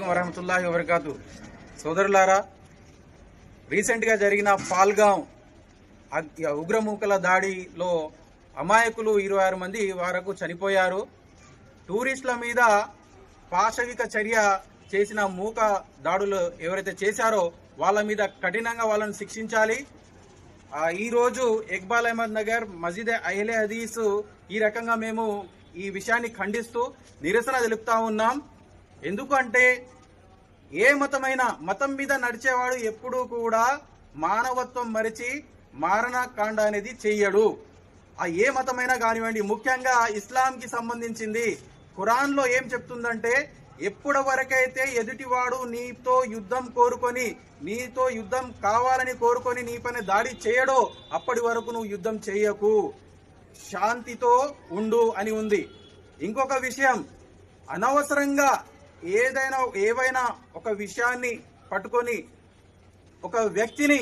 వరహమతుల్లాహి వబర్కాతు. సోదరులారా రీసెంట్గా జరిగిన పాల్గాం ఉగ్రమూకల దాడిలో అమాయకులు ఇరవై ఆరు మంది వరకు చనిపోయారు. టూరిస్టుల మీద పాశవిక చర్య చేసిన మూక దాడులు ఎవరైతే చేశారో వాళ్ళ మీద కఠినంగా వాళ్ళని శిక్షించాలి. ఈరోజు ఈ రోజు ఇక్బాల్ అహ్మద్ నగర్ మసీద్ అహ్లే హదీసు ఈ రకంగా మేము ఈ విషయాన్ని ఖండిస్తూ నిరసన తెలుపుతా ఉన్నాం. ఎందుకంటే ఏ మతమైన మతం మీద నడిచేవాడు ఎప్పుడూ కూడా మానవత్వం మరిచి మారణకాండ అనేది చెయ్యడు. ఆ ఏ మతమైనా కానివ్వండి ముఖ్యంగా ఇస్లాంకి సంబంధించింది ఖురాన్లో ఏం చెప్తుందంటే ఎప్పుడు వరకైతే ఎదుటివాడు నీతో యుద్ధం కోరుకొని నీతో యుద్ధం కావాలని కోరుకొని నీ పని దాడి చేయడో అప్పటి వరకు నువ్వు యుద్ధం చేయకు శాంతితో ఉండు అని ఉంది. ఇంకొక విషయం అనవసరంగా ఏదైనా ఏవైనా ఒక విషయాన్ని పట్టుకొని ఒక వ్యక్తిని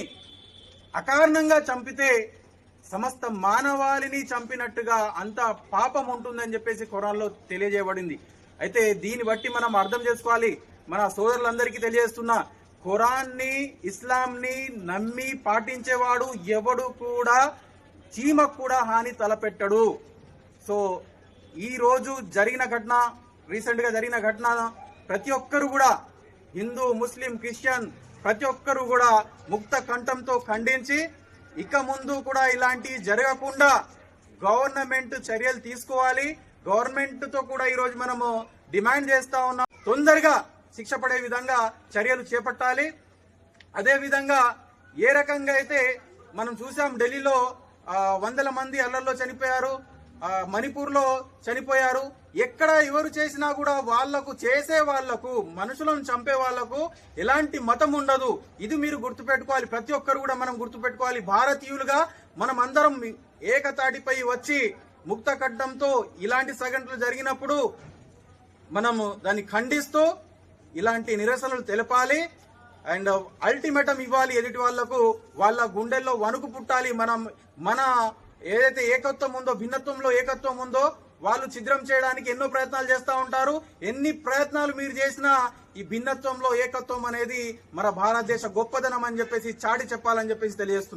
అకారణంగా చంపితే సమస్త మానవాళిని చంపినట్టుగా అంత పాపం ఉంటుందని చెప్పేసి ఖురాన్లో తెలియజేయబడింది. అయితే దీన్ని బట్టి మనం అర్థం చేసుకోవాలి. మన సోదరులందరికీ తెలియజేస్తున్నా ఖురాన్ని ఇస్లాంని నమ్మి పాటించేవాడు ఎవడు కూడా చీమకు కూడా హాని తలపెట్టడు. సో ఈ రోజు జరిగిన ఘటన రీసెంట్గా జరిగిన ఘటన ప్రతి ఒక్కరు కూడా హిందూ ముస్లిం క్రిస్టియన్ ప్రతి ఒక్కరు కూడా ముక్త కంఠంతో ఖండించి ఇక ముందు కూడా ఇలాంటివి జరగకుండా గవర్నమెంట్ చర్యలు తీసుకోవాలి. గవర్నమెంట్తో కూడా ఈ రోజు మనము డిమాండ్ చేస్తా ఉన్నాం. తొందరగా శిక్ష పడే విధంగా చర్యలు చేపట్టాలి. అదే విధంగా ఏ రకంగా అయితే మనం చూసాం ఢిల్లీలో వందల మంది అల్లల్లో చనిపోయారు. మణిపూర్లో చనిపోయారు. ఎక్కడ ఎవరు చేసినా కూడా వాళ్ళకు చేసే వాళ్ళకు మనుషులను చంపే వాళ్ళకు ఎలాంటి మతం ఉండదు. ఇది మీరు గుర్తుపెట్టుకోవాలి. ప్రతి ఒక్కరు కూడా మనం గుర్తుపెట్టుకోవాలి. భారతీయులుగా మనం అందరం ఏకతాటిపై వచ్చి ముక్త కడ్డంతో ఇలాంటి సంఘటనలు జరిగినప్పుడు మనము దాన్ని ఖండిస్తూ ఇలాంటి నిరసనలు తెలపాలి. అండ్ అల్టిమేటం ఇవ్వాలి ఎదుటి వాళ్ళకు. వాళ్ళ గుండెల్లో వణుకు పుట్టాలి. మనం మన ఏదైతే ఏకత్వం ఉందో భిన్నత్వంలో ఏకత్వం ఉందో వాళ్ళు ఛిద్రం చేయడానికి ఎన్నో ప్రయత్నాలు చేస్తూ ఉంటారు. ఎన్ని ప్రయత్నాలు మీరు చేసినా ఈ భిన్నత్వంలో ఏకత్వం అనేది మన భారతదేశ గొప్పదనం అని చెప్పేసి చాటి చెప్పాలని చెప్పేసి తెలియజేస్తున్నారు